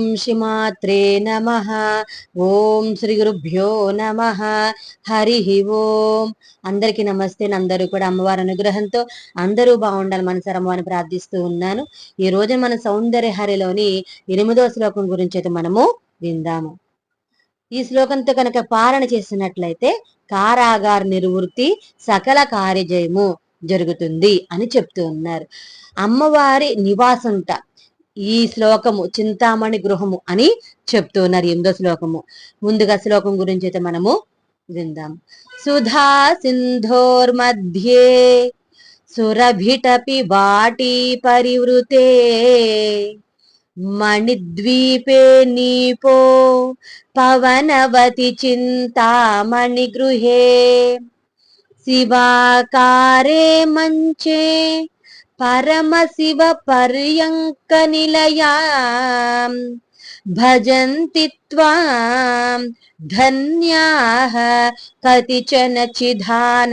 ఓం శ్రీమాత్రే నమ. ఓం శ్రీ గురుభ్యో నమ. హరి ఓం. అందరికీ నమస్తే అందరూ కూడా అమ్మవారి అనుగ్రహంతో అందరూ బాగుండాలి మనసర అని ప్రార్థిస్తూ ఉన్నాను. ఈ రోజు మన సౌందర్య హరిలోని ఎనిమిదో శ్లోకం గురించి అయితే మనము విందాము. ఈ శ్లోకంతో కనుక పాలన చేసినట్లయితే కారాగార నిర్వృత్తి సకల కార్యజయము జరుగుతుంది అని చెప్తూ ఉన్నారు. అమ్మవారి నివాసంట ఈ శ్లోకము చింతామణి గృహము అని చెప్తున్నారు ఎందో ఎనిమిదో శ్లోకము. ముందుగా శ్లోకం గురించి అయితే మనము విందాం. సుధా సింధోర్ మధ్యే సురభిటపి వాటి పరివృతే మణిద్వీపే నీపో పవనవతి చింతామణి గృహే శివాకారే మంచే పరమశివ పర్యంక నిలయా. భజంతి త్వాం. ధన్యాః. కతిచన చిదానందలహరి.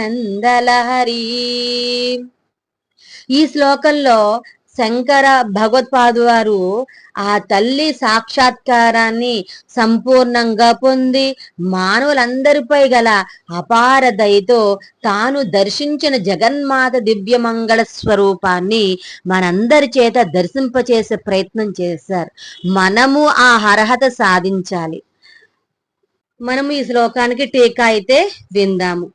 ఈ శ్లోకంలో శంకర భగవత్పాదు వారు ఆ తల్లి సాక్షాత్కారాన్ని సంపూర్ణంగా పొంది మానవులందరిపై గల అపార దయతో తాను దర్శించిన జగన్మాత దివ్యమంగళ స్వరూపాన్ని మనందరి చేత దర్శింపచేసే ప్రయత్నం చేశారు. మనము ఆ అర్హత సాధించాలి. మనము ఈ శ్లోకానికి టీకా అయితే విందాము.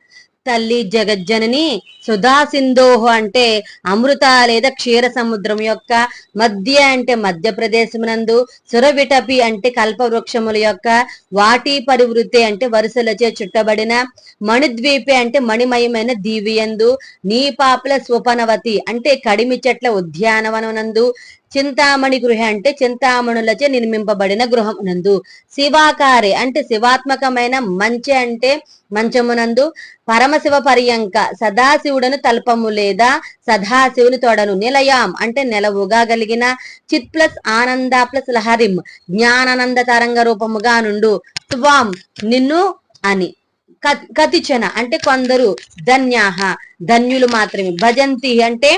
తల్లి జగజ్జనని సుధాసింధోహు అంటే అమృత లేదా క్షీర సముద్రం యొక్క మధ్య అంటే మధ్యప్రదేశమునందు సురవిటపి అంటే కల్పవృక్షముల యొక్క వాటి పరివృత్తి అంటే వరుసలచే చుట్టబడిన మణిద్వీపే అంటే మణిమయమైన దీవియందు నీపాపుల స్వపనవతి అంటే కడిమి చెట్ల ఉద్యానవననందు చింతామణి గృహ అంటే చింతామణులచే నిర్మింపబడిన గృహమునందు శివాకారి అంటే శివాత్మకమైన మంచె అంటే మంచమునందు. పరమశివ పర్యంక సదాశివుడను తల్పము లేదా సదాశివుని తోడను నిలయాం అంటే నెలవుగా కలిగిన చిత్ ప్లస్ ఆనంద ప్లస్ లహరిం జ్ఞానానంద తరంగ రూపముగా నుండు. త్వాం నిన్ను అని కతిచన అంటే కొందరు ధన్యాహ ధన్యులు మాత్రమే. భజంతి అంటే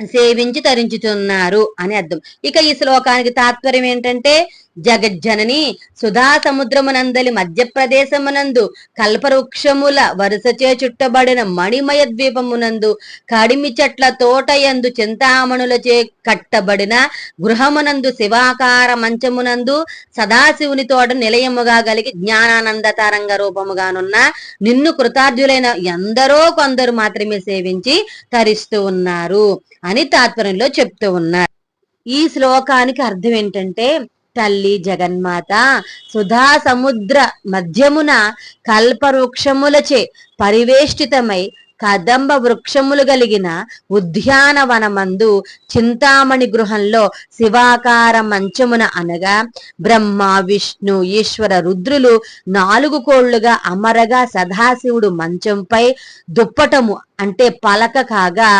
సేవించి తరించుతున్నారు అని అర్థం. ఇక ఈ శ్లోకానికి తాత్పర్యం ఏంటంటే జగజ్జనని సుధా సముద్రమునందలి మధ్యప్రదేశమునందు కల్పవృక్షముల వరుసచే చుట్టబడిన మణిమయ ద్వీపమునందు కడిమి చెట్ల తోటయందు చింతామణులచే కట్టబడిన గృహమునందు శివాకార మంచమునందు సదాశివుని తోట నిలయముగా కలిగి జ్ఞానానంద తరంగ రూపముగానున్న నిన్ను కృతార్థులైన ఎందరో కొందరు మాత్రమే సేవించి తరిస్తూ ఉన్నారు అని తాత్పర్యంలో చెప్తూ ఉన్నారు. ఈ శ్లోకానికి అర్థం ఏంటంటే తల్లి జగన్మాత సుధా సముద్ర మధ్యమున కల్పవృక్షములచే పరివేష్టితమై కదంబ వృక్షములు కలిగిన ఉద్యానవనమందు చింతామణి గృహంలో శివాకార మంచమున అనగా బ్రహ్మ విష్ణు ఈశ్వర రుద్రులు నాలుగు కోళ్ళుగా అమరగా సదాశివుడు మంచంపై దుప్పటము అంటే పలక కాగా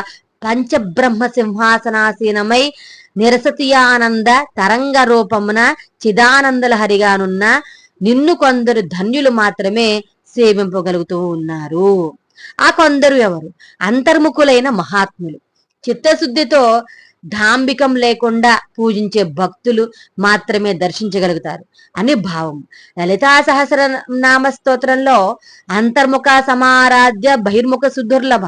పంచబ్రహ్మ సింహాసనాసీనమై నిరసతియానంద తరంగ రూపమున చిదానందల హరిగానున్న నిన్ను కొందరు ధన్యులు మాత్రమే సేవింపగలుగుతూ ఉన్నారు. ఆ కొందరు ఎవరు? అంతర్ముఖులైన మహాత్ములు. చిత్తశుద్ధితో ధాంబికం లేకుండా పూజించే భక్తులు మాత్రమే దర్శించగలుగుతారు. అని భావం. లలితా సహస్ర నామ స్తోత్రంలో అంతర్ముఖ సమారాధ్య బహిర్ముఖ సుదుర్లభ.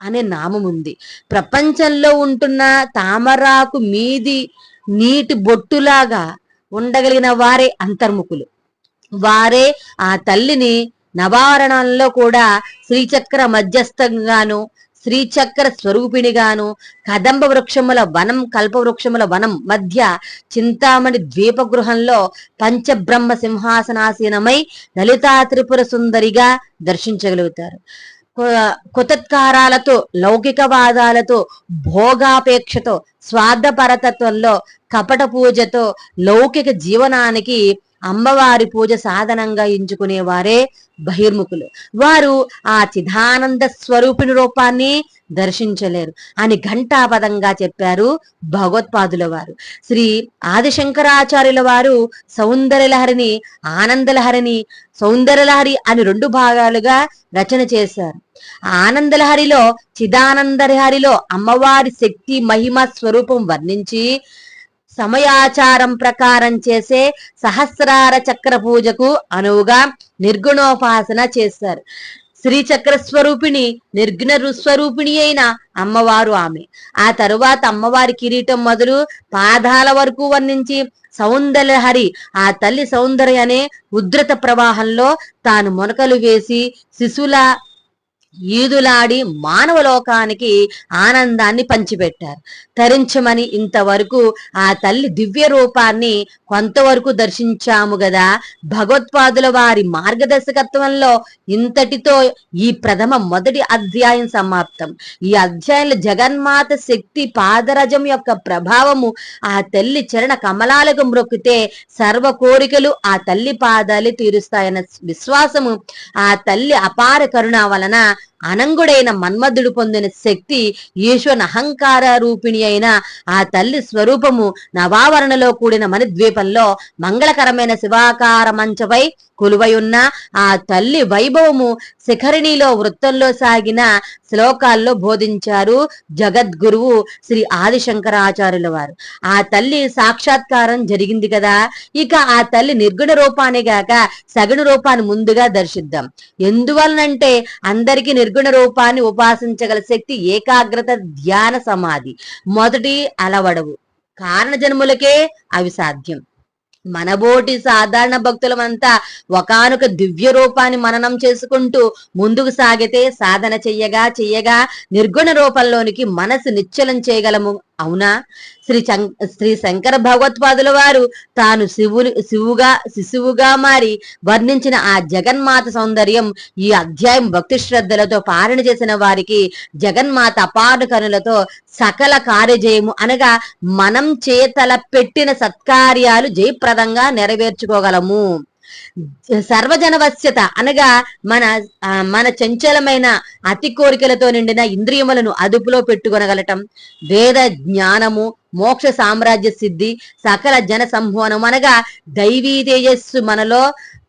అనే నామం ఉంది. ప్రపంచంలో ఉంటున్న తామరాకు మీది నీటి బొట్టులాగా ఉండగలిగిన వారే అంతర్ముఖులు. వారే ఆ తల్లిని నవారణంలో కూడా శ్రీచక్ర మధ్యస్థంగాను శ్రీచక్ర స్వరూపిణిగాను కదంబ వృక్షముల వనం కల్పవృక్షముల వనం మధ్య చింతామణి ద్వీపగృహంలో పంచబ్రహ్మ సింహాసనాసీనమై లలితా త్రిపుర సుందరిగా దర్శించగలుగుతారు. కుతత్కారాలతో లౌకికవాదాలతో భోగాపేక్షతో స్వార్థపరతత్వంలో కపట పూజతో లౌకిక జీవనానికి అమ్మవారి పూజ సాధనంగా ఎంచుకునే వారే బహిర్ముఖులు. వారు ఆ చిదానంద స్వరూపిణి రూపాన్ని దర్శించలేరు అని ఘంటాపదంగా చెప్పారు భగవత్పాదుల వారు. శ్రీ ఆదిశంకరాచార్యుల వారు సౌందర్యలహరిని ఆనందలహరిని సౌందర్యలహరి అని రెండు భాగాలుగా రచన చేశారు. ఆనందలహరిలో చిదానందలహరిలో అమ్మవారి శక్తి మహిమ స్వరూపం వర్ణించి సమయాచారం ప్రకారం చేసే సహస్రార చక్ర పూజకు అనువుగా నిర్గుణోపాసన చేస్తారు. శ్రీచక్ర స్వరూపిణి నిర్గుణ స్వరూపిణి అయిన అమ్మవారు ఆమె. ఆ తరువాత అమ్మవారి కిరీటం మొదలు పాదాల వరకు వర్ణించి సౌందర్యహరి ఆ తల్లి సౌందర్య అనే ఉధృత ప్రవాహంలో తాను మొనకలు వేసి శిశుల ఈదులాడి మానవ లోకానికి ఆనందాన్ని పంచిపెట్టారు. తరించమని ఇంతవరకు ఆ తల్లి దివ్య రూపాన్ని కొంతవరకు దర్శించాము గదా. భగవత్పాదుల వారి మార్గదర్శకత్వంలో ఇంతటితో ఈ ప్రథమ మొదటి అధ్యాయం సమాప్తం. ఈ అధ్యాయంలో జగన్మాత శక్తి పాదరజం యొక్క ప్రభావము ఆ తల్లి చరణ కమలాలకు మ్రొక్కితే సర్వ కోరికలు ఆ తల్లి పాదాలు తీరుస్తాయన్న విశ్వాసము ఆ తల్లి అపార కరుణ వలన అనంగుడైన మన్మధుడు పొందిన శక్తి ఈశ్వర అహంకార రూపిణి అయిన ఆ తల్లి స్వరూపము నవావరణలో కూడిన మణిద్వీపంలో మంగళకరమైన శివాకార మంచపై కొలువై ఉన్న ఆ తల్లి వైభవము శిఖరిణిలో వృత్తంలో సాగిన శ్లోకాల్లో బోధించారు జగద్గురువు శ్రీ ఆదిశంకరాచార్యుల వారు. ఆ తల్లి సాక్షాత్కారం జరిగింది కదా. ఇక ఆ తల్లి నిర్గుణ రూపాన్ని గాక సగుణ రూపాన్ని ముందుగా దర్శిద్దాం. ఎందువలనంటే అందరికీ నిర్గుణ రూపాన్ని ఉపాసించగల శక్తి ఏకాగ్రత ధ్యాన సమాధి. మొదటి అలవడవు. కారణ జన్ములకే అవి సాధ్యం. మనబోటి సాధారణ భక్తులమంతా ఒకనొక దివ్య రూపాన్ని మననం చేసుకుంటూ ముందుకు సాగితే సాధన చెయ్యగా చెయ్యగా నిర్గుణ రూపంలోనికి మనసు నిశ్చలం చేయగలము అవునా? శ్రీ శ్రీ శంకర భగవత్పాదుల వారు తాను శివుని శివుగా శిశువుగా మారి వర్ణించిన ఆ జగన్మాత సౌందర్యం ఈ అధ్యాయం భక్తి శ్రద్ధలతో పాలన చేసిన వారికి జగన్మాత అపార కనులతో సకల కార్యజయము అనగా మనం చేతల పెట్టిన సత్కార్యాలు జయప్రదంగా నెరవేర్చుకోగలము. సర్వజనవశ్యత అనగా మన మన చంచలమైన అతి కోరికలతో నిండిన ఇంద్రియములను అదుపులో పెట్టుకొనగలటం. వేద జ్ఞానము మోక్ష సామ్రాజ్య సిద్ధి సకల జన సంహోనం అనగా దైవీ తేజస్సు మనలో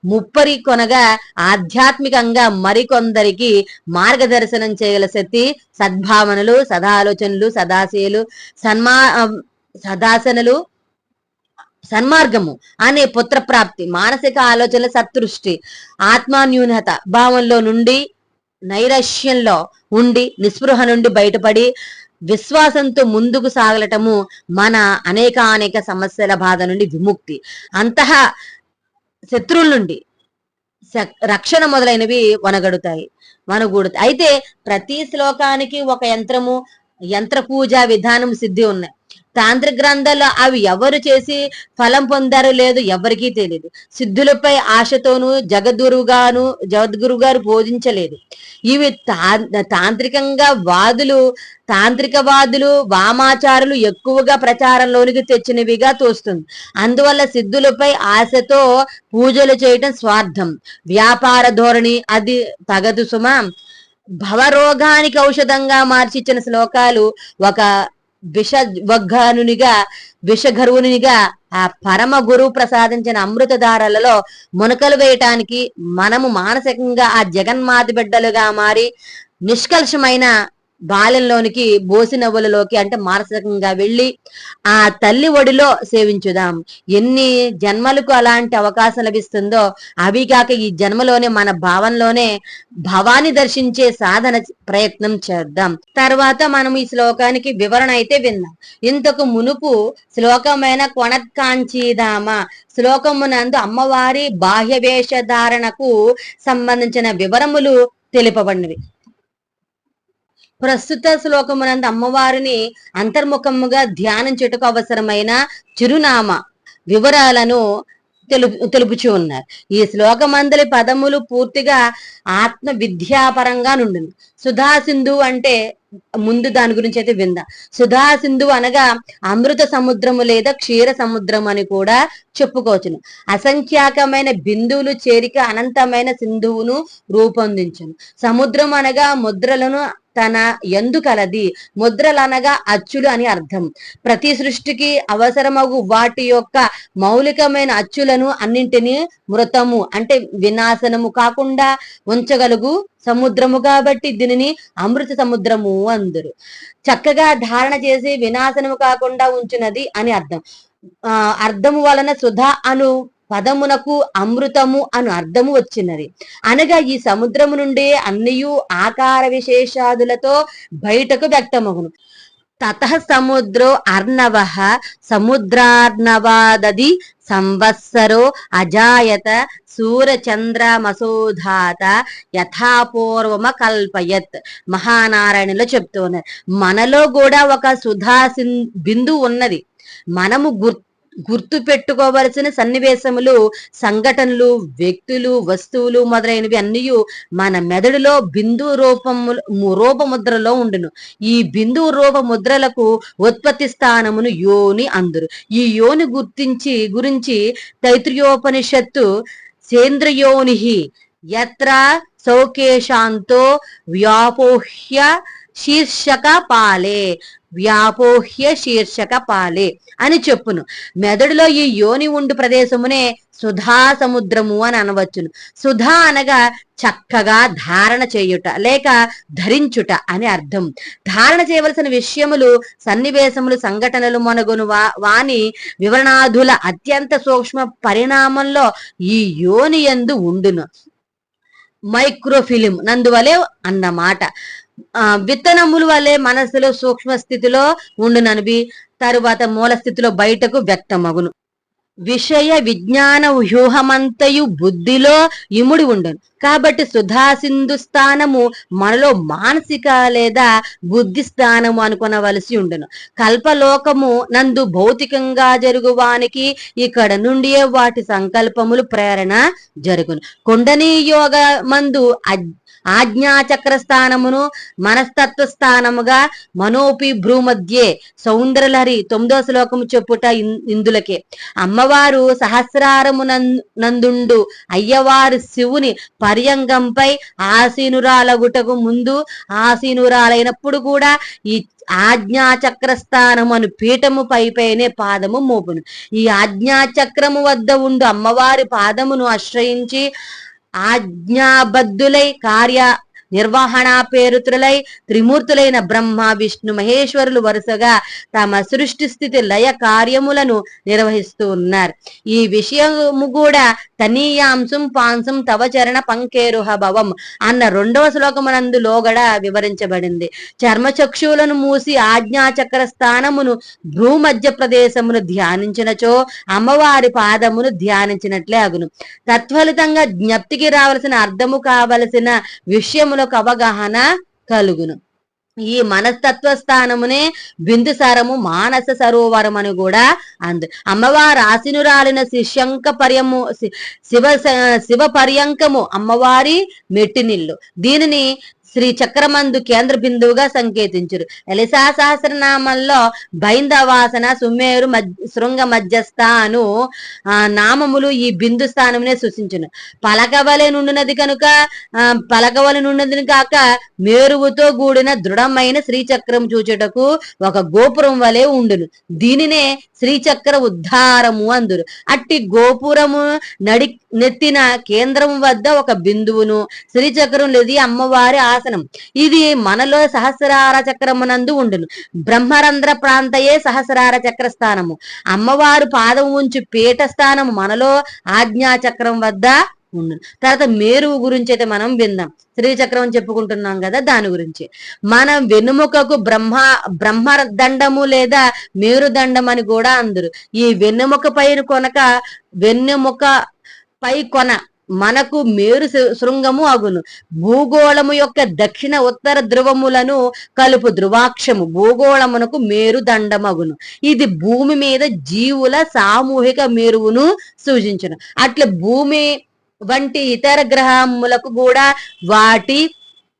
ముప్పరి కొనగా ఆధ్యాత్మికంగా మరికొందరికి మార్గదర్శనం చేయగల శక్తి సద్భావనలు సదాలోచనలు సదాశయులు సన్మా సదాసనలు సన్మార్గము అనే పుత్రప్రాప్తి మానసిక ఆలోచనల సత్దృష్టి ఆత్మాన్యూనత భావంలో నుండి నైరాశ్యంలో ఉండి నిస్పృహ నుండి బయటపడి విశ్వాసంతో ముందుకు సాగలటము మన అనేక అనేక సమస్యల బాధ నుండి విముక్తి. అంతః శత్రువుల నుండి రక్షణ మొదలైనవి వనగడుతాయి వనగూడుతాయి. అయితే ప్రతి శ్లోకానికి ఒక యంత్రము యంత్ర పూజ విధానం సిద్ధి ఉన్నాయి. తాంత్రిక గ్రంథాల్లో అవి ఎవరు చేసి ఫలం పొందారో లేదు ఎవరికీ తెలియదు సిద్ధులపై ఆశతోనూ జగద్గురుగాను జగద్గురు గారు బోధించలేదు. ఇవి తా- తాంత్రికంగా వాదులు తాంత్రికవాదులు వామాచారులు ఎక్కువగా ప్రచారంలోనికి తెచ్చినవిగా తోస్తుంది. అందువల్ల సిద్ధులపై ఆశతో పూజలు చేయటం స్వార్థం. వ్యాపార ధోరణి అది తగదు సుమా. భవరోగానికి ఔషధంగా మార్చిచ్చిన శ్లోకాలు ఒక విష వగ్గానునిగా విషగరువునిగా ఆ పరమ గురువు ప్రసాదించిన అమృతధారలలో మునకలు వేయటానికి మనము మానసికంగా ఆ జగన్మాత బిడ్డలుగా మారి నిష్కల్షమైన బాల్యంలోనికి బోసి నవ్వులలోకి అంటే మానసికంగా వెళ్ళి ఆ తల్లి ఒడిలో సేవించుదాం. ఎన్ని జన్మలకు అలాంటి అవకాశం లభిస్తుందో అవి కాక ఈ జన్మలోనే మన భావంలోనే భవాన్ని దర్శించే సాధన ప్రయత్నం చేద్దాం. తర్వాత మనం ఈ శ్లోకానికి వివరణ అయితే విన్నాం ఇంతకు మునుపు శ్లోకమైన కొనత్కాంచీదామ శ్లోకమునందు అమ్మవారి బాహ్య వేషధారణకు సంబంధించిన వివరములు తెలుపబడినవి. ప్రస్తుత శ్లోకమునందు అమ్మవారిని అంతర్ముఖముగా ధ్యానించుటకు అవసరమైన చిరునామా వివరాలను తెలుపు తెలుపుచూ ఉన్నారు. ఈ శ్లోకమందలి పదములు పూర్తిగా ఆత్మ విద్యాపరంగా నుండింది సుధా సింధు అంటే ముందు దాని గురించి అయితే విందా. సుధా సింధు అనగా అమృత సముద్రము లేదా క్షీర సముద్రం అని కూడా చెప్పుకోవచ్చును. అసంఖ్యాకమైన బిందువులు చేరిక అనంతమైన సింధువును రూపొందించును. సముద్రం అనగా ముద్రలను తన ఎందు కలది. ముద్రలు అనగా అచ్చులు అని అర్థం. ప్రతి సృష్టికి అవసరమగు వాటి యొక్క మౌలికమైన అచ్చులను అన్నింటినీ మృతము అంటే వినాశనము కాకుండా ఉంచగలుగు సముద్రము కాబట్టి దీనిని అమృత సముద్రము అందరు. చక్కగా ధారణ చేసి వినాశనము కాకుండా ఉంచినది అని అర్థం. ఆ అర్థము వలన సుధా అను పదమునకు అమృతము అను అర్థము వచ్చినది. అనగా ఈ సముద్రము నుండి అన్నియు ఆకార విశేషాదులతో బయటకు వ్యక్తమగును. తత సముద్రో అర్ణవ సముద్రార్ణవాదది సంవత్సరో అజాయత సూర్యచంద్రమసోధాత యథాపూర్వమ కల్పయత్ మహానారాయణలో చెప్తూ మనలో కూడా ఒక సుధా బిందు ఉన్నది. మనము గుర్తు గుర్తు పెట్టుకోవలసిన సన్నివేశములు సంఘటనలు వ్యక్తులు వస్తువులు మొదలైనవి అన్నీ మన మెదడులో బిందు రూపము రూపముద్రలో ఉండును. ఈ బిందు రూపముద్రలకు ఉత్పత్తి స్థానమును యోని అందరు. ఈ యోని గుర్తించి గురించి తైత్రియోపనిషత్తు సేంద్రయోని ఎత్ర సౌకేశాంతో వ్యాపోహ్య శీర్షక పాలే వ్యాపోహ్య శీర్షక పాలే అని చెప్పును. మెదడులో ఈ యోని ఉండు ప్రదేశమునే సుధా సముద్రము అని అనవచ్చును. సుధా అనగా చక్కగా ధారణ చేయుట లేక ధరించుట అని అర్థం. ధారణ చేయవలసిన విషయములు సన్నివేశములు సంఘటనలు మొనగును వా వాని వివరణాధుల అత్యంత సూక్ష్మ పరిణామంలో ఈ యోని ఎందు ఉండును. మైక్రోఫిలిం నందువలే అన్నమాట. విత్తనముల వలె మనసులో సూక్ష్మ స్థితిలో ఉండుననివి. తరువాత మూల స్థితిలో బయటకు వ్యక్తమగును. విషయ విజ్ఞాన వ్యూహమంతయు బుద్ధిలో ఇముడి ఉండను. కాబట్టి సుధాసింధు స్థానము మనలో మానసిక లేదా బుద్ధి స్థానము అనుకునవలసి ఉండను. కల్పలోకము నందు భౌతికంగా జరుగువానికి ఇక్కడ నుండియే వాటి సంకల్పములు ప్రేరణ జరుగును. కుండనీ యోగ మందు ఆజ్ఞాచక్ర స్థానమును మనస్తత్వ స్థానముగా మనోపి భ్రూమధ్యే. సౌందర్యలహరి తొమ్మిదో శ్లోకము చెప్పుట ఇందులకే. అమ్మవారు సహస్రారము నందుండు. అయ్యవారు శివుని పర్యంగంపై ఆసీనురాలగుటకు ముందు ఆసీనురాలైనప్పుడు కూడా ఈ ఆజ్ఞాచక్రస్థానము అను పీఠము పైపైనే పాదము మోపును. ఈ ఆజ్ఞాచక్రము వద్ద ఉండు అమ్మవారి పాదమును ఆశ్రయించి ఆజ్ఞాబద్ధులై కార్య నిర్వహణ పేరుతులై త్రిమూర్తులైన బ్రహ్మ విష్ణు మహేశ్వరులు వరుసగా తమ సృష్టి స్థితి లయ కార్యములను నిర్వహిస్తూ ఉన్నారు. ఈ విషయము కూడా తనీయాంశం పాంసం తవ చరణ పంకేరుహ భవం అన్న రెండవ శ్లోకమునందు లోగడ వివరించబడింది. చర్మచక్షువులను మూసి ఆజ్ఞాచక్ర స్థానమును భూమధ్య ప్రదేశమును ధ్యానించినచో అమ్మవారి పాదమును ధ్యానించినట్లే అగును. తత్ఫలితంగా జ్ఞప్తికి రావలసిన అర్థము కావలసిన విషయము విషయములకు అవగాహన కలుగును. ఈ మనస్తత్వ స్థానమునే బిందుసారము మానస సరోవరం అని కూడా అందు అమ్మవారు ఆశినురాలిన శిశంక పర్యము శివ శివ పర్యంకము అమ్మవారి మెట్టినిల్లు. దీనిని శ్రీ చక్రమందు కేంద్ర బిందువుగా సంకేతించరు. ఎలిసా సహస్రనామంలో బైందవాసన సుమేరు శృంగ మధ్యస్థ అను నామములు ఈ బిందు స్థానమునే సూచించును. పలకవలె నుండినది కనుక పలకవలె నుండినది కాక మేరువుతో కూడిన దృఢమైన శ్రీచక్రం చూచుటకు ఒక గోపురం వలె ఉండును. దీనినే శ్రీచక్ర ఉద్ధారము అందురు. అట్టి గోపురము నడి నెత్తిన కేంద్రం వద్ద ఒక బిందువును శ్రీచక్రం లేది అమ్మవారి ఆసనం ఇది మనలో సహస్రార చక్రమునందు ఉండును. బ్రహ్మరంధ్ర ప్రాంతయే సహస్రార చక్ర స్థానము అమ్మవారు పాదం ఉంచి పీఠ స్థానము మనలో ఆజ్ఞా చక్రం వద్ద ఉండు తర్వాత మేరువు గురించి అయితే మనం విందాం. శ్రీచక్రం చెప్పుకుంటున్నాం కదా దాని గురించి. మనం వెన్నుముకకు బ్రహ్మ బ్రహ్మ దండము లేదా మేరుదండం అని కూడా అందరు. ఈ వెన్నుముక పైన కొనక వెన్నుముక పై కొన మనకు మేరు శృంగము అగును. భూగోళము యొక్క దక్షిణ ఉత్తర ధ్రువములను కలుపు ధ్రువాక్షము. భూగోళమునకు మేరు దండమగును. ఇది భూమి మీద జీవుల సామూహిక మేరువును సూచించను. అట్లా భూమి వంటి ఇతర గ్రహములకు కూడా వాటి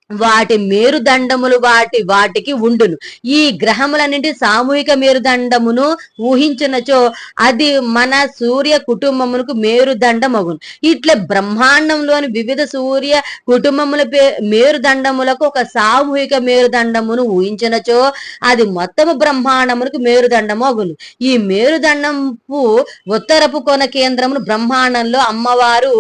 వాటి మేరుదండములు వాటి వాటికి ఉండును. ఈ గ్రహములన్నింటి సామూహిక మేరుదండమును ఊహించినచో అది మన సూర్య కుటుంబమునకు మేరుదండమగును. ఇట్లా బ్రహ్మాండంలోని వివిధ సూర్య కుటుంబముల మేరుదండములకు ఒక సామూహిక మేరుదండమును ఊహించినచో అది మొత్తము బ్రహ్మాండమునకు మేరుదండము అగును ఈ మేరుదండము ఉత్తరపు కొన కేంద్రమును బ్రహ్మాండంలో అమ్మవారు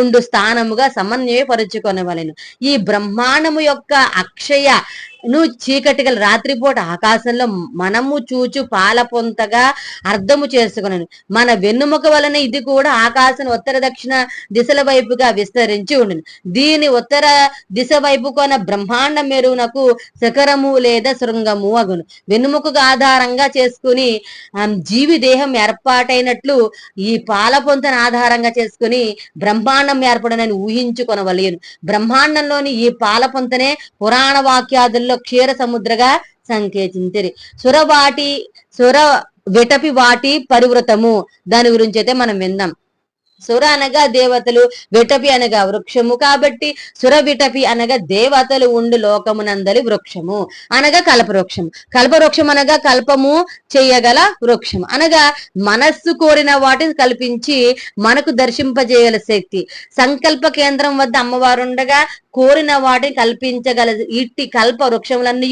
ఉండు స్థానముగా సమన్వయపరుచుకొనవలెను. ఈ బ్రహ్మాండ యొక్క అక్షయ ను చీకటి గల రాత్రిపూట ఆకాశంలో మనము చూచు పాల పొంతగా అర్థము చేసుకున్నాను. మన వెన్నుముక వలన ఇది కూడా ఆకాశం ఉత్తర దక్షిణ దిశల వైపుగా విస్తరించి ఉండును. దీని ఉత్తర దిశ వైపు కొన బ్రహ్మాండ మెరువునకు శిఖరము లేదా శృంగము అగును. వెన్నుముకకు ఆధారంగా చేసుకుని జీవి దేహం ఏర్పాటైనట్లు ఈ పాల పొంతను ఆధారంగా చేసుకుని బ్రహ్మాండం ఏర్పడనని ఊహించుకొనవలేను బ్రహ్మాండంలోని ఈ పాల పొంతనే పురాణ వాక్యాదుల్లో క్షీర సముద్రగా సంకేతించరి. సురవాటి సుర విటపి వాటి పరివృతము. దాని గురించి అయితే మనం విందాం. సుర అనగా దేవతలు విటపి అనగా వృక్షము కాబట్టి సుర విటపి అనగా దేవతలు ఉండు లోకమునందలి వృక్షము. అనగా కల్పవృక్షం కల్పవృక్షం అనగా కల్పము చేయగల వృక్షం అనగా మనస్సు కోరిన వాటిని కల్పించి మనకు దర్శింపజేయగల శక్తి. సంకల్ప కేంద్రం వద్ద అమ్మవారు ఉండగా కోరిన వాటిని కల్పించగల ఇట్టి కల్ప వృక్షములన్నీ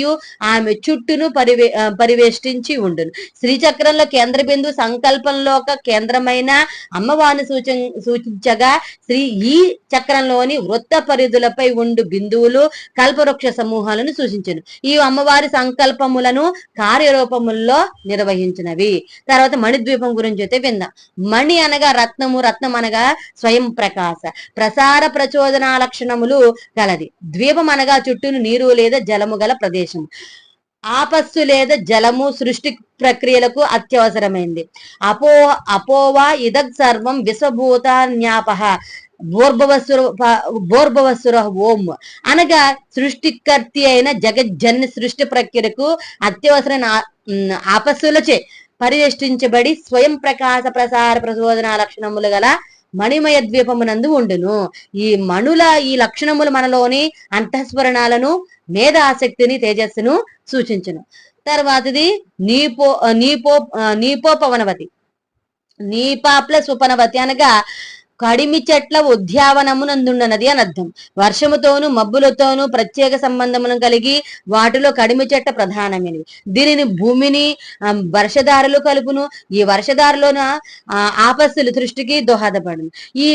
ఆమె చుట్టూను పరివే పరివేష్టించి ఉండును. శ్రీచక్రంలో కేంద్ర బిందు సంకల్పంలో ఒక కేంద్రమైన అమ్మవారిని సూచన సూచించగా శ్రీ ఈ చక్రంలోని వృత్త పరిధులపై ఉండు బిందువులు కల్పవృక్ష సమూహాలను సూచించను. ఈ అమ్మవారి సంకల్పములను కార్యరూపముల్లో నిర్వహించినవి. తర్వాత మణిద్వీపం గురించి అయితే విందాం. మణి అనగా రత్నము రత్నం అనగా స్వయం ప్రకాశ. ప్రసార ప్రచోదన లక్షణములు గలది. ద్వీపం అనగా చుట్టూను నీరు లేదా జలము గల ప్రదేశం. ఆపస్సు లేదా జలము సృష్టి ప్రక్రియలకు అత్యవసరమైంది. అపో అపోవా ఇదగ్ సర్వం విశ్వభూత జ్ఞాపహ భోర్భవసుర ఓం. అనగా సృష్టికర్తి అయిన జగజ్జన్య సృష్టి ప్రక్రియకు అత్యవసరమైన ఆపస్సులచే పరివేష్టించబడి స్వయం ప్రకాశ ప్రసార ప్రచోదన లక్షణములు గల మణిమయ ద్వీపమునందు ఉండును. ఈ మణుల ఈ లక్షణములు మనలోని అంతఃస్మరణాలను మేధ ఆసక్తిని తేజస్సును సూచించును. తర్వాతది నీపో నీపో నీపోపవనవతి. నీపా ప్లస్ ఉపనవతి అనగా కడిమి చెట్ల ఉద్యావనమునందుండనది అని అర్థం వర్షముతోను మబ్బులతోనూ ప్రత్యేక సంబంధమును కలిగి వాటిలో కడిమి చెట్ట ప్రధానమైనవి. దీనిని భూమిని వర్షధారలు కలుపును. ఈ వర్షధారలోన ఆపస్సులు సృష్టికి దోహదపడును. ఈ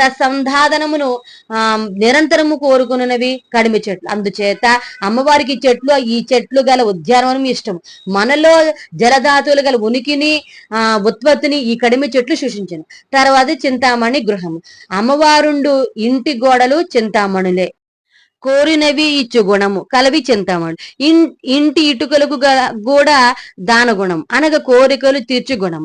తత్సంధాదనమును ఆ నిరంతరము కోరుకున్నవి కడిమి చెట్లు. అందుచేత అమ్మవారికి చెట్లు ఈ చెట్లు గల ఉద్యానవనం ఇష్టం. మనలో జలధాతువులు గల ఉనికిని ఆ ఉత్పత్తిని ఈ కడిమి చెట్లు సృష్టించను తర్వాత చింతామణి గృహము. అమ్మవారుండు ఇంటి గోడలు చింతామణులే. కోరినవి ఇచ్చు గుణము కలవి చింతామణి ఇన్ ఇంటి ఇటుకలకు కూడా దాన గుణం అనగా కోరికలు తీర్చు గుణం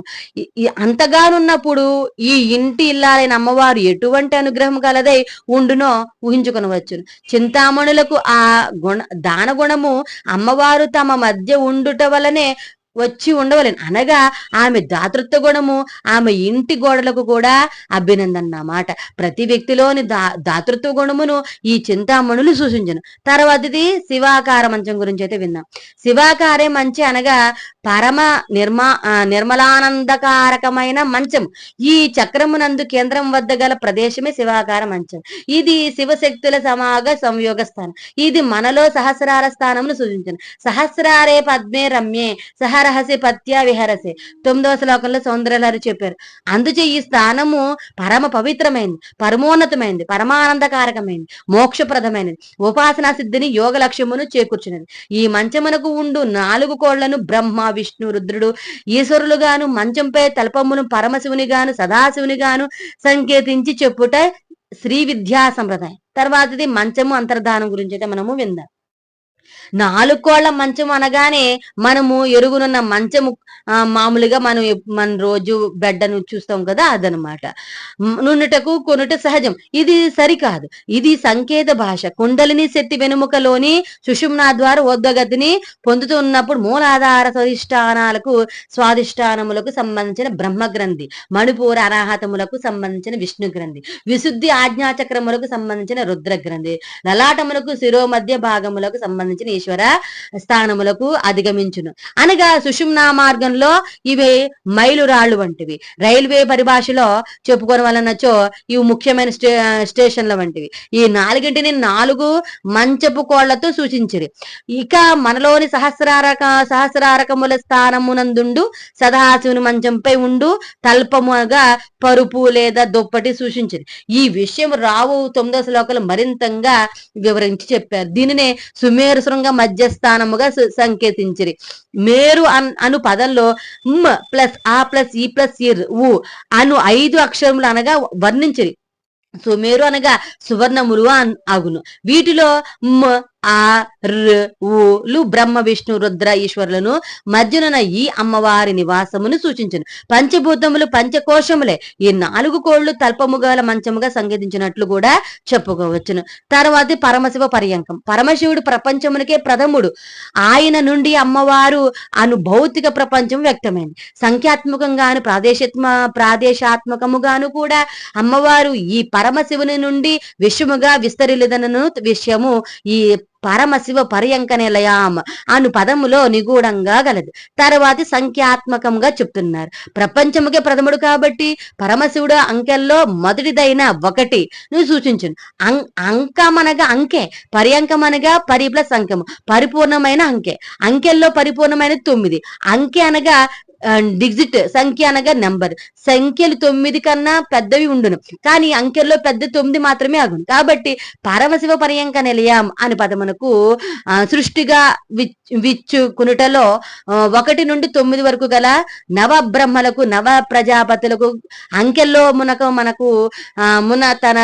అంతగానున్నప్పుడు ఈ ఇంటి ఇల్లాలైన అమ్మవారు ఎటువంటి అనుగ్రహం కలదై ఉండునో ఊహించుకొనవచ్చును. చింతామణులకు ఆ గుణ దాన గుణము అమ్మవారు తమ మధ్య ఉండుట వలనే వచ్చి ఉండవలేను. అనగా ఆమె దాతృత్వ గుణము ఆమె ఇంటి గోడలకు కూడా అభినందన అన్నమాట ప్రతి వ్యక్తిలోని దా దాతృత్వ గుణమును ఈ చింతామణులు సూచించను. తర్వాతది శివాకార మంచం గురించి అయితే విన్నాం శివాకారే మంచి అనగా పరమ నిర్మా నిర్మలానందకారకమైన మంచం. ఈ చక్రమునందు కేంద్రం వద్ద గల ప్రదేశమే శివాకార మంచం. ఇది శివశక్తుల సమాగ సంయోగ స్థానం. ఇది మనలో సహస్రార స్థానమును సూచించను. సహస్రారే పద్మే రమ్యే సహ రహసి పత్యా విహరసి తొమ్మిదవ శ్లోకంలో సౌందర్యలహరి చెప్పారు. అందుచే ఈ స్థానము పరమ పవిత్రమైంది పరమోన్నతమైంది పరమానందకారకమైంది మోక్షప్రదమైనది. ఉపాసనా సిద్ధిని యోగ లక్ష్యమును చేకూర్చున్నది ఈ మంచమునకు ఉండు నాలుగు కోళ్ళను బ్రహ్మ విష్ణు రుద్రుడు ఈశ్వరులుగాను మంచంపై తల్పమును పరమశివుని గాను సదాశివుని గాను సంకేతించి చెప్పుట శ్రీ విద్యా సంప్రదాయం. తర్వాతది మంచము అంతర్ధానం గురించి అయితే మనము విందాం. నాలుగు కోళ్ళ మంచం అనగానే మనము ఎరుగునున్న మంచము మామూలుగా మనం మన రోజు బెడ్డను చూస్తాం కదా అదనమాట. మ్, నున్నటకు కొనుట సహజం. ఇది సరికాదు. ఇది సంకేత భాష. కుండలిని శక్తి వెనుముకలోని సుషుమ్నా ద్వారా ఉద్వగతిని పొందుతున్నప్పుడు మూలాధార స్వధిష్టానాలకు స్వాధిష్టానములకు సంబంధించిన బ్రహ్మ గ్రంథి మణిపూర అనాహతములకు సంబంధించిన విష్ణు గ్రంథి విశుద్ధి ఆజ్ఞాచక్రములకు సంబంధించిన రుద్ర గ్రంథి లలాటములకు శిరో మధ్య భాగములకు సంబంధించిన ఈశ్వర స్థానములకు అధిగమించును. అనగా సుషుమ్నా మార్గంలో ఇవి మైలురాళ్ళు వంటివి. రైల్వే పరిభాషలో చెప్పుకోవడం వలనచో ఇవి ముఖ్యమైన స్టే స్టేషన్ల వంటివి. ఈ నాలుగింటిని నాలుగు మంచపు కోళ్ళతో సూచించిరి. ఇక మనలోని సహస్రారక సహస్రారకముల స్థానమునందుండు సదాశివుని మంచంపై ఉండు తల్పముగా పరుపు లేదా దుప్పటి సూచించింది ఈ విషయం రావు తొమ్మిదో శ్లోకాలు మరింతంగా వివరించి చెప్పారు. దీనినే సుమేరు శృంగ శృంగ మధ్యస్థానముగా సంకేతించిరి. మేరు అన్ అను పదంలో మ్ ప్లస్ ఆ ప్లస్ ఈ ప్లస్ ఇర్ ఉ అను ఐదు అక్షరములు అనగా వర్ణించిరి. సుమేరు అనగా సువర్ణములు అన్- అగును. వీటిలో మ్ ఆ లు బ్రహ్మ విష్ణు రుద్ర ఈశ్వరులను మధ్యనున్న ఈ అమ్మవారి నివాసమును సూచించను. పంచభూతములు పంచకోశములే. ఈ నాలుగు కోళ్ళు తల్పముగాల మంచముగా సంగీతించినట్లు కూడా చెప్పుకోవచ్చును. తర్వాత పరమశివ పర్యంకం. పరమశివుడు ప్రపంచమునికే ప్రథముడు. ఆయన నుండి అమ్మవారు అను భౌతిక ప్రపంచం వ్యక్తమైంది. సంఖ్యాత్మకంగాను ప్రాదేశిత్మ ప్రాదేశాత్మకముగాను కూడా అమ్మవారు ఈ పరమశివుని నుండి విశ్వముగా విస్తరిలిదనను విషయము ఈ పరమశివ పర్యంక నిలయాం అను పదములో నిగూఢంగా గలదు. తర్వాతి సంఖ్యాత్మకంగా చెప్తున్నారు. ప్రపంచముకే ప్రథముడు కాబట్టి పరమశివుడు అంకెల్లో మొదటిదైన ఒకటి. నువ్వు సూచించును. అం అంకమనగా అంకె పర్యంకమనగా పరి ప్లస్ అంకము పరిపూర్ణమైన అంకె. అంకెల్లో పరిపూర్ణమైన తొమ్మిది. అంకె అనగా డిజిట్ సంఖ్య అనగా నెంబర్ సంఖ్యలు తొమ్మిది కన్నా పెద్దవి ఉండును. కానీ అంకెల్లో పెద్ద తొమ్మిది మాత్రమే అగును కాబట్టి పరమశివ పర్యంక నిలయం అని పదమునకు సృష్టిగా విచ్- విచ్చుకునుటలో ఒకటి నుండి తొమ్మిది వరకు గల నవ బ్రహ్మలకు నవ ప్రజాపతులకు అంకెల్లో మునకు మనకు ఆ, మున తన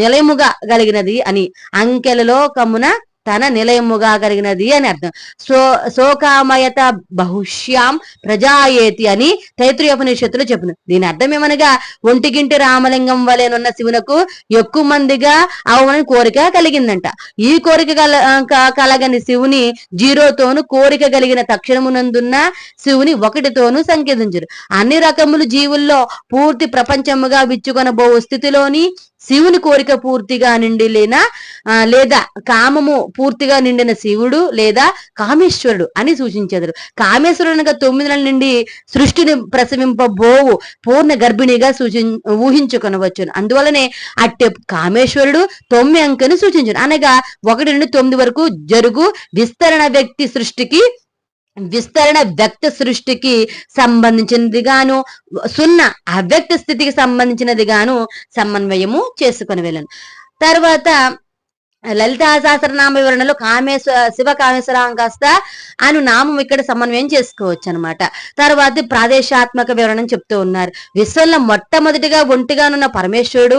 నిలయముగా కలిగినది అని అంకెలలో కమున తన నిలయముగా కలిగినది అని అర్థం. సో శోకామయత బహుశ్యాం ప్రజాయేతి అని తైత్రీయోపనిషత్తులు చెప్పును. దీని అర్థం ఏమనగా ఒంటిగింటి రామలింగం వలెనున్న శివునకు ఎక్కువ మందిగా అవమని కోరిక కలిగిందంట. ఈ కోరిక కల కలగని శివుని జీరోతోను కోరిక కలిగిన తక్షణమునందున్న శివుని ఒకటితోను సంకేతించరు అన్ని రకములు జీవుల్లో పూర్తి ప్రపంచముగా విచ్చుకొనబో స్థితిలోని శివుని కోరిక పూర్తిగా నిండి లేనా ఆ, లేదా కామము పూర్తిగా నిండిన శివుడు లేదా కామేశ్వరుడు అని సూచించెదరు. కామేశ్వరునిగా తొమ్మిది నెలల నుండి సృష్టిని ప్రసవింపబోవు పూర్ణ గర్భిణిగా సూచి ఊహించుకొనవచ్చును. అందువలనే అట్టే కామేశ్వరుడు తొమ్మిది అంకెను సూచించను. అనగా ఒకటి నుండి తొమ్మిది వరకు జరుగు విస్తరణ వ్యక్తి సృష్టికి విస్తరణ వ్యక్త సృష్టికి సంబంధించినది గాను సున్నా అవ్యక్త స్థితికి సంబంధించినది గాను సమన్వయము చేసుకుని వెళ్ళను. తర్వాత లలితా సహస్రనామ వివరణలో కామేశ్వర శివ కామేశ్వరం కాస్త అను నామం ఇక్కడ సమన్వయం చేసుకోవచ్చు అనమాట తర్వాత ప్రాదేశాత్మక వివరణ చెప్తూ ఉన్నారు. విశ్వంలో మొట్టమొదటిగా ఒంటిగానున్న పరమేశ్వరుడు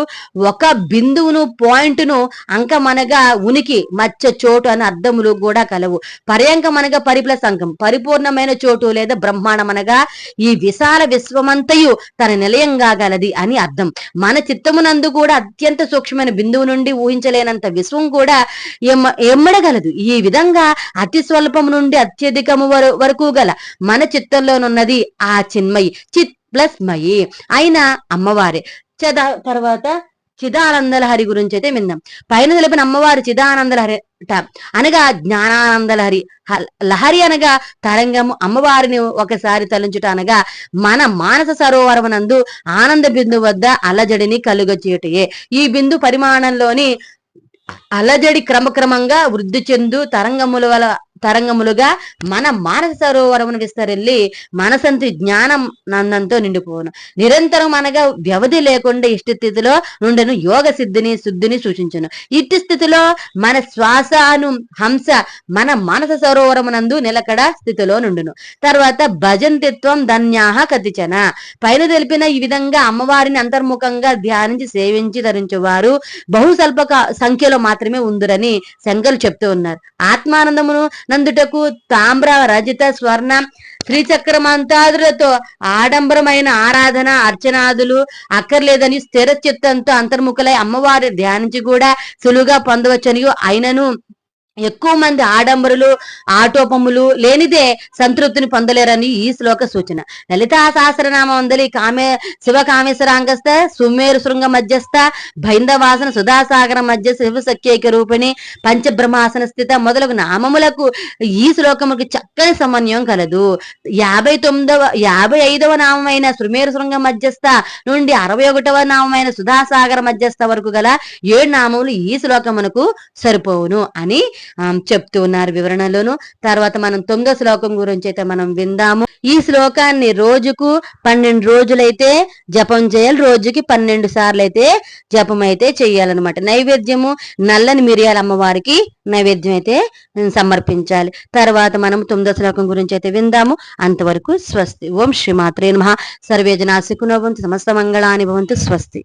ఒక బిందువును పాయింట్ను అంకమనగా ఉనికి మచ్చ చోటు అని అర్థములు కూడా కలవు. పర్యంకమనగా పరిప్లస్ అంకం పరిపూర్ణమైన చోటు లేదా బ్రహ్మాండమనగా ఈ విశాల విశ్వమంతయు తన నిలయంగా గలది అని అర్థం. మన చిత్తమునందు కూడా అత్యంత సూక్ష్మమైన బిందువు నుండి ఊహించలేనంత విశ్వం కూడా ఎమ్మ ఎమ్మడగలదు. ఈ విధంగా అతి స్వల్పము నుండి అత్యధికము వరకు గల మన చిత్తంలోనున్నది ఆ చిన్మయి. చిత్ ప్లస్ మయి. అయిన అమ్మవారే. చద తర్వాత చిదానందల హరి గురించి అయితే విందాం. పైన తెలిపిన అమ్మవారు చిదానందల హరి అనగా జ్ఞానానందల హరి లహరి అనగా తరంగము. అమ్మవారిని ఒకసారి తలంచుట అనగా మన మానస సరోవరమునందు ఆనంద బిందు వద్ద అలజడిని కలుగచేయుటయే. ఈ బిందు పరిమాణంలోని అలజడి క్రమక్రమంగా వృద్ధి చెందు తరంగముల వల్ల తరంగములుగా మన మానస సరోవరమును విస్తరెల్లి మనసంతి జ్ఞానం నందంతో నిండిపోను నిరంతరం అనగా వ్యవధి లేకుండా ఇష్ట స్థితిలో నుండెను యోగ సిద్ధిని శుద్ధిని సూచించును. ఇట్టి స్థితిలో మన శ్వాసను హంస మన మానస సరోవరమునందు నిలకడ స్థితిలో నుండును. తర్వాత భజంతిత్వం ధన్యాహ కతిచన. పైన తెలిపిన ఈ విధంగా అమ్మవారిని అంతర్ముఖంగా ధ్యానించి సేవించి ధరించేవారు బహుస్వల్ప సంఖ్యలో మాత్రమే ఉందిరని శంకలు చెప్తూ ఉన్నారు. ఆత్మానందమును నందుటకు తామ్ర రజిత స్వర్ణ శ్రీచక్రమంతాదులతో ఆడంబరమైన ఆరాధన అర్చనాదులు అక్కర్లేదని స్థిర చిత్తంతో అంతర్ముఖులై అమ్మవారి ధ్యానించి కూడా సులువుగా పొందవచ్చని అయినను. ఎక్కువ మంది ఆడంబరులు ఆటోపములు లేనిదే సంతృప్తిని పొందలేరని ఈ శ్లోక సూచన. లలితా సహస్రనామ ఉందలి కామే శివ కామేశ్వరాంగస్థ సుమేరు శృంగ మధ్యస్థ భైందవాసన సుధాసాగర మధ్య శివ సఖ్యైక రూపిణి పంచబ్రహ్మాసన స్థిత మొదలగు నామములకు ఈ శ్లోకముకి చక్కని సమన్వయం కలదు. యాభై తొమ్మిదవ యాభై ఐదవ నామమైన సుమేరు శృంగ మధ్యస్థ నుండి అరవై ఒకటవ నామమైన సుధాసాగర మధ్యస్థ వరకు గల ఏడు నామములు ఈ శ్లోకమునకు సరిపోవును అని చెప్తూ ఉన్నారు వివరణలోను. తర్వాత మనం తొమ్మిదో శ్లోకం గురించి అయితే మనం విందాము. ఈ శ్లోకాన్ని రోజుకు పన్నెండు రోజులైతే జపం చేయాలి రోజుకి పన్నెండు సార్లు అయితే జపం అయితే చేయాలన్నమాట. నైవేద్యము నల్లని మిరియాల అమ్మవారికి నైవేద్యం అయితే సమర్పించాలి. తర్వాత మనం తొమ్మిదో శ్లోకం గురించి అయితే విందాము. అంతవరకు స్వస్తి. ఓం శ్రీమాత్రే నమ. సర్వేజనా సుఖనోభవంతు సమస్త మంగళాని భవంతు స్వస్తి.